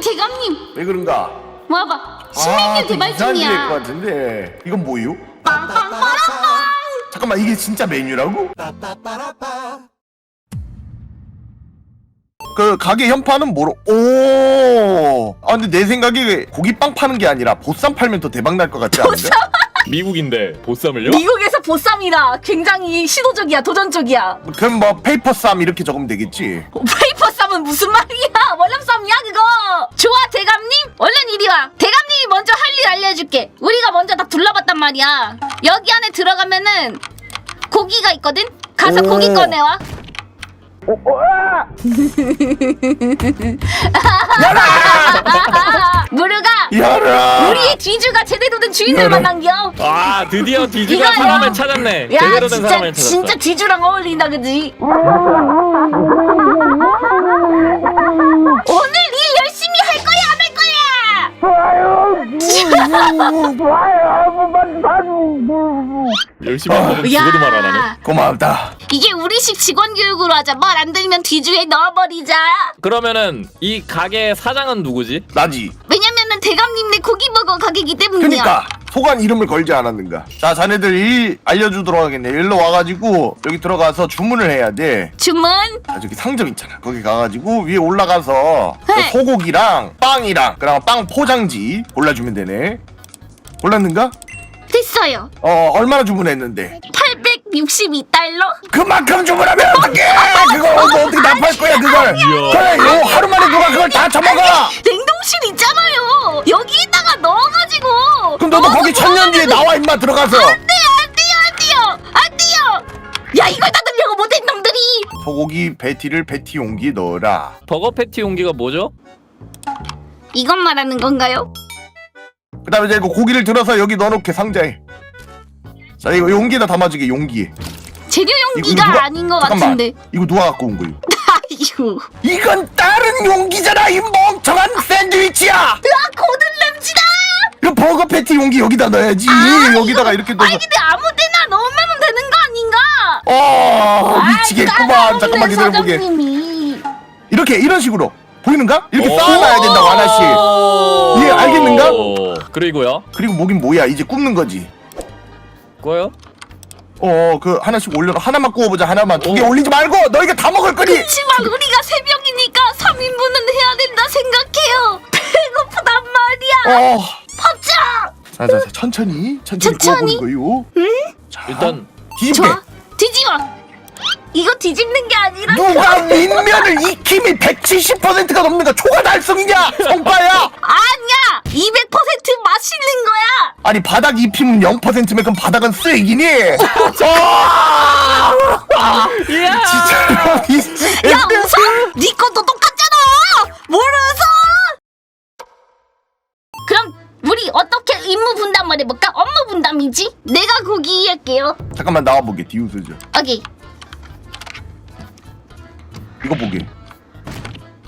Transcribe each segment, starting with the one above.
대감님 왜 그런가? 와봐 신메뉴 개발 것 중이야 같은데 이건 뭐유? 빵빵빵빵 잠깐만 이게 진짜 메뉴라고? 그 가게 현판은 뭐로? 오. 아 근데 내 생각에 고기빵 파는 게 아니라 보쌈 팔면 더 대박 날 것 같지 않은데? 미국인데 보쌈을요? 미국에서 보쌈이라 굉장히 시도적이야 도전적이야. 그럼 뭐 페이퍼 쌈 이렇게 적으면 되겠지. 페이퍼 쌈은 무슨 말이야? 월남 쌈이야 그거? 좋아 대감님? 얼른 이리 와. 대감님이 먼저 할 일 알려줄게. 우리가 먼저 다 둘러봤단 말이야. 여기 안에 들어가면은 고기가 있거든? 가서 오. 고기 꺼내와. 무르가 야라. 우리의 뒤주가 제대로 된 주인을 열어. 만난겨 아 드디어 디즈가 이거야. 사람을 찾았네 야 제대로 된 진짜 사람을 찾았어 진짜 뒤주랑 어울린다 그지 오늘 일 열심히 할 거야 안 할 거야 열심히 하면 죽어도 말 안 하네 고맙다. 이게 우리식 직원 교육으로 하자 말 안 들면 뒤주에 넣어버리자 그러면은 이 가게 사장은 누구지? 나지. 왜냐면은 대감님네 고기버거 가게이기 때문이야 그니까 소관 이름을 걸지 않았는가. 자 자네들 일 알려주도록 하겠네. 일로 와가지고 여기 들어가서 주문을 해야 돼. 주문 아, 저기 상점 있잖아. 거기 가가지고 위에 올라가서 그 네. 소고기랑 빵이랑 그다음 빵 포장지 골라주면 되네. 골랐는가? 됐어요 어 얼마나 주문했는데? 862달러 그만큼 주문하면 어떡해! 그거 너 어떻게 납할 거야 그걸? 그래 요 하루 만에 누가 그걸 다 처먹어? 냉동실 있잖아요 여기다가 넣어가지고 그럼 너도 거기 천년 뒤에 나와 임마 들어가서. 안돼요 안돼요 안돼요 안돼요 야 이걸 다 들려고 못한 놈들이 소고기 베티를 베티 용기에 넣어라. 버거 패티 용기가 뭐죠? 이것 말하는 건가요? 그 다음에 이제 이거 고기를 들어서 여기 넣어놓게 상자에. 자 이거 용기에다 담아주게 용기에. 재료 용기가 누가- 아닌 것 잠깐만. 같은데 이거 누가 갖고 온 거예요? 아이고 이건 다른 용기잖아 이 멍청한 샌드위치야. 으아 고든 램지다 이거 버거 패티 용기 여기다 넣어야지. 아, 여기다가 이렇게 넣어서. 아니 근데 아무 데나 넣으면 되는 거 아닌가 어 미치겠구만. 잠깐만 기다려보게. 사장님이. 이렇게 이런 식으로 보이는가? 이렇게 오. 쌓아놔야 된다고 하나씩. 예, 알겠는가? 그리고요 그리고 뭐긴 뭐야 이제 굽는 거지. 뭐요? 어 그 하나씩 올려라 하나만 구워보자 하나만 두개 오. 올리지 말고 너희가 다 먹을 거니. 그치만 우리가 세 명이니까 3인분은 해야 된다 생각해요 배고프단 말이야 어. 밥자 자 자 자 천천히 천천히 천천히? 구워보는 거요. 자, 일단 뒤집게. 좋아 뒤집어 이거 뒤집는 게 아니라 누가 민면을 익힘이 170%가 넘는가 초과 달성이냐 성과야 아니야 200% 맛있는 거야? 아니 바닥 입힘은 0%면 그럼 바닥은 쓰레기니? 아! 이야. 진짜. 이야 웃어? 네 것도 똑같잖아! 뭘 웃어? 그럼 우리 어떻게 임무 분담을 해볼까? 업무 분담이지? 내가 고기 할게요. 잠깐만 나와보게 디우스죠. 오케이. 이거 보게.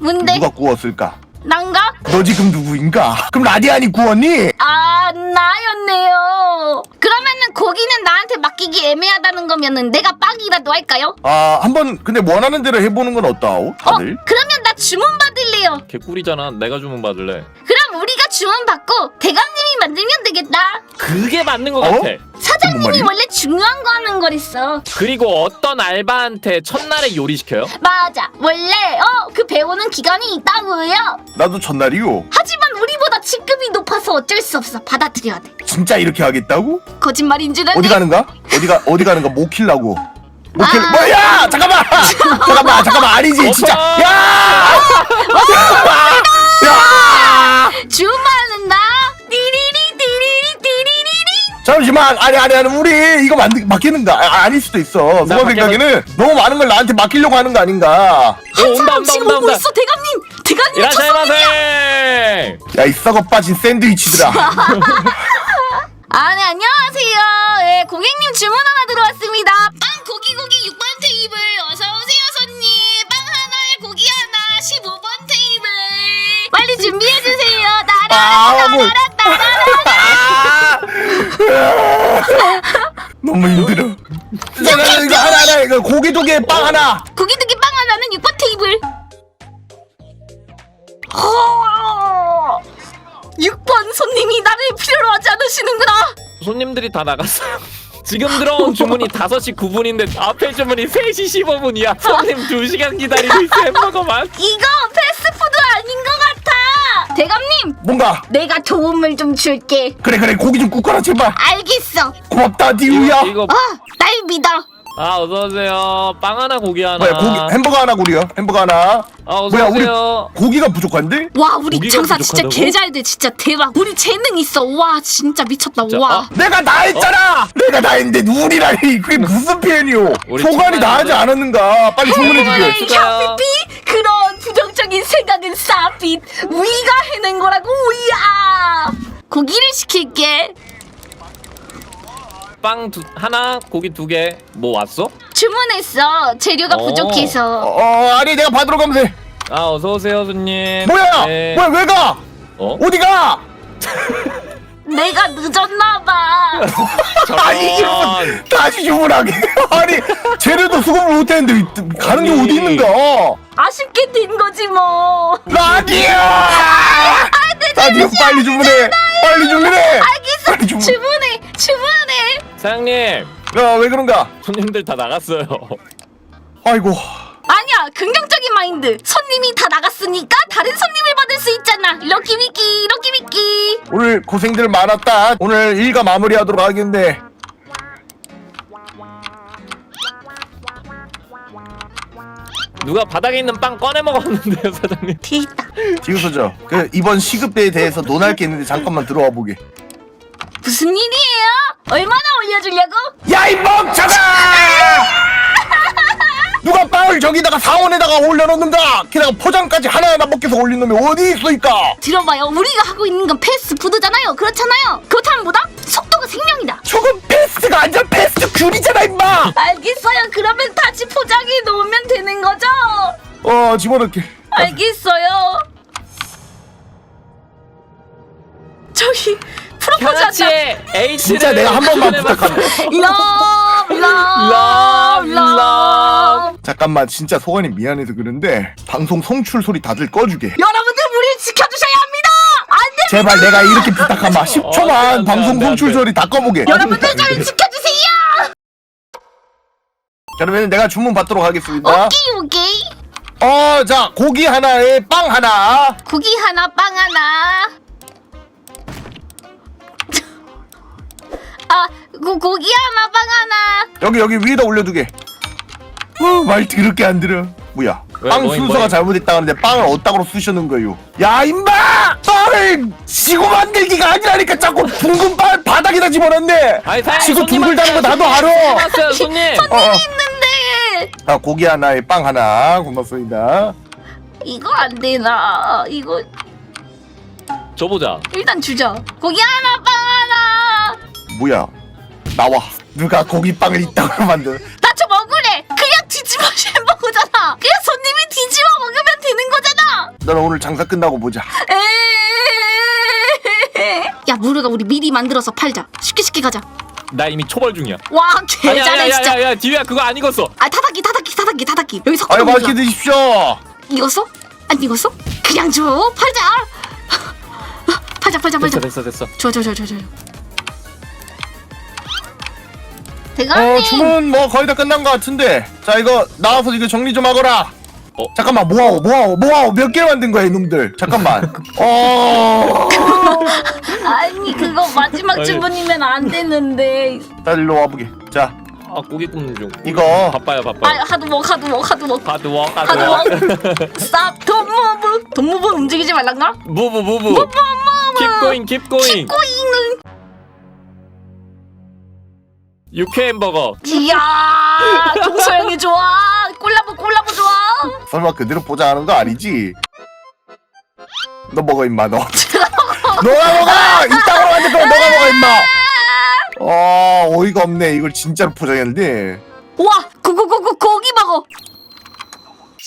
뭔데? 누가 구웠을까 난가? 너 지금 누구인가 그럼 라디안이 구웠니 아 나였네요 그러면은 고기는 나한테 맡기기 애매하다는 거면은 내가 빵이라도 할까요? 아 한번 근데 원하는 대로 해보는 건 어떠하오 다들 어? 그러면 나 주문 받을래요 개꿀이잖아 내가 주문 받을래 그 럼 우리가 주문 받고 대감님이 만들면 되겠다 그게 맞는 것 어? 같아 사장님이 말이야? 원래 중요한 거 하는 거랬어 그리고 어떤 알바한테 첫날에 요리 시켜요? 맞아 원래 어 그 배우는 기간이 있다고요 나도 첫날이요 하지만 우리보다 직급이 높아서 어쩔 수 없어 받아들여야 돼 진짜 이렇게 하겠다고 거짓말인 줄 알았네 어디 가는가 어디가 어디 가는가 못 킬라고 못 킬. 아. 뭐야 잠깐만 잠깐만 잠깐만 아니지 진짜. 야 야! 주문은 나? 띠리리 띠리리 띠리리리. 잠시만. 아니 아니 아니 우리 이거 만 맡기는가? 아, 아닐 수도 있어. 누가 맡겨봐. 생각에는 너무 많은 걸 나한테 맡기려고 하는 거 아닌가? 오, 한 온다 사람 온다 지금 온다 오고 온다 있어 대감님. 대감님 이라샤이마세 야 이 썩어 빠진 샌드위치들아. 아 네 안녕하세요. 예 고객님 주문 하나 들어왔습니다. 빵 고기 고기 6번 테이블 어서 오세요 준비해 주세요. 나라 나라 나라 너무 힘들어. 잠깐만 이거 하나 하나 이거 고기 두 개 빵 하나. 고기 두기 빵 하나는 6번 테이블. 어. 6번 손님이 나를 필요로 하지 않으시는구나. 손님들이 다 나갔어요. 지금 들어온 주문이 5시 9분인데 앞에 주문이 3시 15분이야. 손님 2시간 기다리고 있어 햄버거만. 이거 패스트푸드 아닌가? 대감님, 뭔가 내가 도움을 좀 줄게. 그래 그래 고기 좀 굽거라 제발 알겠어. 고맙다 디우야 이거 어, 날 믿어. 아 어서 오세요. 빵 하나 고기 하나. 뭐야 고기 햄버거 하나 구려 햄버거 하나 아 어서 뭐야, 우리- 오세요. 고기가 부족한데? 와, 우리 고기가 장사 진짜 부족하다고? 개잘 돼. 진짜 대박. 우리 재능 있어. 와, 진짜 미쳤다. 진짜? 와. 아, 내가 다 했잖아 내가 다 했는데 우리라니 그게 무슨 표현이오 우리 소관이 다 하지 않았는가 빨리 에이, 수고요. 향피피 그런 부정적인 생각은 쌉빛 우리가 해낸 거라고 우야 고기를 시킬게 빵 두, 하나 고기 두 개. 뭐 왔어? 주문했어 재료가 어. 부족해서 어 아니 내가 받으러 가면 돼 아 어서 오세요 손님. 뭐야 네. 뭐야 왜 가 어? 어디 가 내가 늦었나봐. 아니. 다시 주문하게. 아니 재료도 수급을 못했는데 가는 게. 어디 있는가 아쉽게 된 거지 뭐. 라디야! 라디오 빨리 주문해. 빨리 주문해. 알겠어 빨리 주문. 주문해 주문해. 사장님. 야왜 그런가? 손님들 다 나갔어요. 아이고 아니야 긍정적인 마인드. 손님이 다 나갔으니까 다른 손님을 받을 수 있잖아. 럭키 미끼 럭키 미끼 오늘 고생들 많았다. 오늘 일과 마무리하도록 하겠네. 누가 바닥에 있는 빵 꺼내 먹었는데요 사장님. 뒤에 있다. 지우서죠. 그 이번 시급비에 대해서 논할 게 있는데 잠깐만 들어와 보게. 무슨 일이에요? 얼마나 올려주려고? 야 이 멍청아 누가 빵을 저기다가 상온에다가 올려놓는가 게다가 포장까지 하나하나 먹겠어 올린 놈이 어디 있으니까 들어봐요. 우리가 하고 있는 건 패스트푸드잖아요. 그렇잖아요. 그렇다면 뭐다? 속도가 생명이다. 저건 패스트가 아니라 패스트 귤이잖아 임마 알겠어요. 그러면 다시 포장해 놓으면 되는 거죠? 어 집어넣게 알겠어요. 저기 프로포즈 한다. H를 진짜 내가 한 번만 부탁한다 러브 러브, 러브 잠깐만 진짜 소관이 미안해서 그런데 방송 송출 소리 다들 꺼주게 여러분들 우리 지켜주셔야 합니다. 안 돼. 제발 내가 이렇게 부탁하마 어, 안 10초만 돼, 안 돼, 방송 안 돼, 송출 안 돼. 소리 다 꺼보게 여러분들 좀 지켜주세요. 그러면 내가 주문 받도록 하겠습니다 오케이 오케이. 어자 고기 하나에 빵 하나 고기 하나 빵 하나 아 고, 고기 하나 빵 하나. 여기 여기 위에다 올려두게. 어, 말 더럽게 안 들어. 뭐야? 왜, 빵 뭐임, 순서가 뭐임? 잘못했다는데 빵을 어디다가 쑤셔는 거요 야 임마! 빵을 지고 만들기가 아니라니까 자꾸 둥근 빵 바닥에다 집어넣네. 아니 사장님 지구 손님 둥글다는 거 나도 알아. 왔어요 손님. 어, 어. 있는데. 자 고기 하나에 빵 하나. 고맙습니다. 이거 안 되나. 이거 줘보자. 일단 주자 고기 하나 빵 하나 뭐야 나와 누가 고기 빵을 이따구로 만들 나저 먹으래 그냥 뒤집어 햄버거잖아 그냥 손님이 뒤집어 먹으면 되는 거잖아 너는 오늘 장사 끝나고 보자 에이. 야 무르가 우리 미리 만들어서 팔자 쉽게 쉽게 가자 나 이미 초벌 중이야. 와 개잘해 진짜 야야야야 디우야 그거 안 익었어. 아 타닥기 타닥기 타닥기 타닥기 여기 아유 섞어 맛있게 드십시오 익었어? 안 익었어? 그냥 줘 팔자 팔자 팔자 팔자 됐어 됐어 됐어. 줘줘줘줘줘 어 대감님 주문 뭐 거의 다 끝난 것 같은데 자 이거 나와서 이거 정리 좀 하거라 어? 잠깐만 뭐하고 뭐하고 뭐하고 몇 개 만든 거야 이놈들 잠깐만 어 아니 그거 마지막 아니. 주문이면 안 되는데 자 일로 와보게 자 아 고기 굽는 중. 이거. 바빠요 바빠요. 아 하드워크 하드워크 하드워크 하드워크 하드워크 하드워크. 스탑 돈무브 돈무브 움직이지 말란가? 무브 무브. Keep going keep going. 꼬잉을 육회 햄버거. 이야 동서영이 좋아. 콜라보 콜라보 좋아. 설마 그대로 보자 하는 거 아니지? 너 먹어 임마 너. 너가 먹어! 이따구로 만들 거야 너가 먹어 임마. 아 어이가 없네. 이걸 진짜로 포장했는데. 와 고고고고 고기 먹어.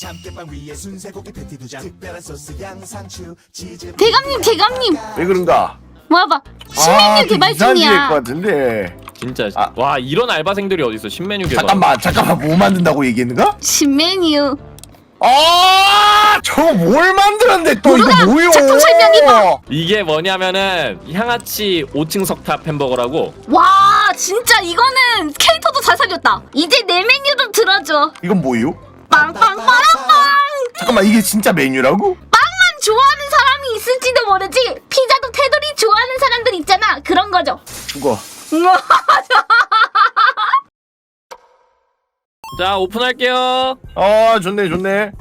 참깨빵 위에 순세고기 패티 두장 특별한 소스 양상추 치즈 대감님 대감님. 왜 그런가? 와봐. 신메뉴 개발 아, 이상한 중이야. 것 같은데 진짜 아. 와 이런 알바생들이 어디 있어 신메뉴 개발. 잠깐만 잠깐만 뭐 만든다고 얘기했는가? 신메뉴 아 저거 뭘 만들었는데 또 이거 뭐요? 작품 설명이 뭐? 이게 뭐냐면은 향아치 5층 석탑 햄버거라고 와 진짜 이거는 캐릭터도 잘 살렸다 이제 내 메뉴도 들어줘 이건 뭐요? 빵빵빵빵 잠깐만 이게 진짜 메뉴라고? 빵만 좋아하는 사람이 있을지도 모르지 피자도 테두리 좋아하는 사람들 있잖아 그런 거죠 죽어. 자 오픈할게요 아 좋네 좋네.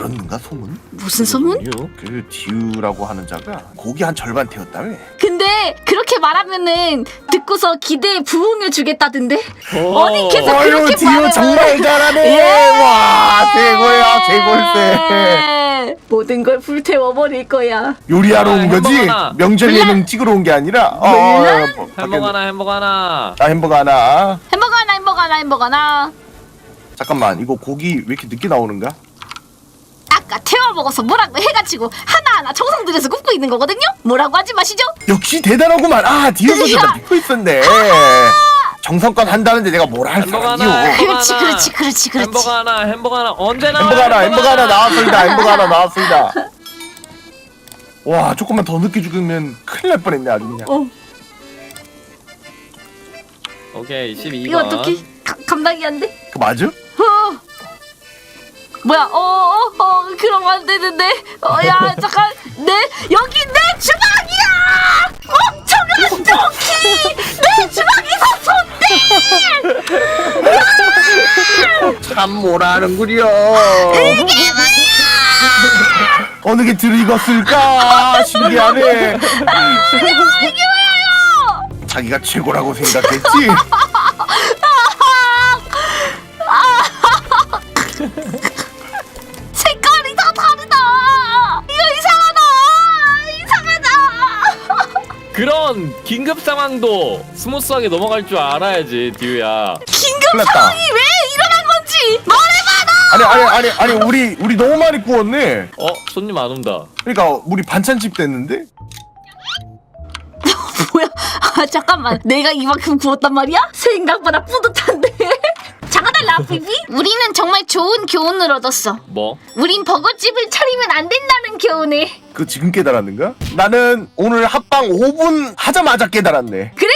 그 들었는가 소문? 무슨 소문? 유. 그 디우라고 하는 자가 고기 한 절반 태웠다며. 근데 그렇게 말하면은 듣고서 기대에 부응해 주겠다던데 오. 어디 계속 아유 그렇게 말해요. 정말 잘하네. 예. 와 최고야. 예. 모든 걸 불태워 버릴 거야 요리하러 아, 온 거지? 햄버거 하나. 명절. 예능 찍으러 온 게 아니라. 어, 몰라? 어, 어, 햄버거 하나 햄버거 하나 나 햄버거 하나. 햄버거 하나 햄버거 하나 햄버거 하나 잠깐만 이거 고기 왜 이렇게 늦게 나오는가? 아까 태워 먹어서 뭐라고 해가지고 하나하나 정성 들여서 굽고 있는 거거든요 뭐라고 하지 마시죠 역시 대단하구만. 아 선수 나 야. 믿고 있었네. 정성껏 한다는데 내가 뭘할 햄버거 사람이요? 하나. 그렇지 하나. 그렇지 그렇지 그렇지 햄버거 하나 햄버거 하나 언제 나와 햄버거 하나, 햄버거 하나 나왔습니다. 햄버거 하나 나왔습니다. 와, 조금만 더 늦게 죽으면 큰일 날 뻔했네 아주 그냥. 어 오케이 12번 이거 어떻게 가- 감당이 안 돼? 그 맞아? 어. 뭐야? 어, 어, 어, 그러면 안 되는데. 어, 야, 잠깐. 내, 여기 내 주방이야! 멍청한 조키! 내 주방에서 손대! 참 뭐라는구려. 이게 뭐야! 어느 게 들익었을까? 신기하네. 이게 뭐예요! 자기가 최고라고 생각했지? 그런 긴급 상황도 스무스하게 넘어갈 줄 알아야지 디우야 긴급 큰일 났다. 상황이 왜 일어난 건지 말해봐! 너! 아니 아니 아니 아니 우리 우리 너무 많이 구웠네. 어 손님 안 온다 그러니까 우리 반찬집 됐는데? 뭐야? 아 잠깐만 내가 이만큼 구웠단 말이야? 생각보다 뿌듯한데 라피비 우리는 정말 좋은 교훈을 얻었어 뭐? 우린 버거집을 차리면 안 된다는 교훈을 그 지금 깨달았는가? 나는 오늘 합방 5분 하자마자 깨달았네. 그래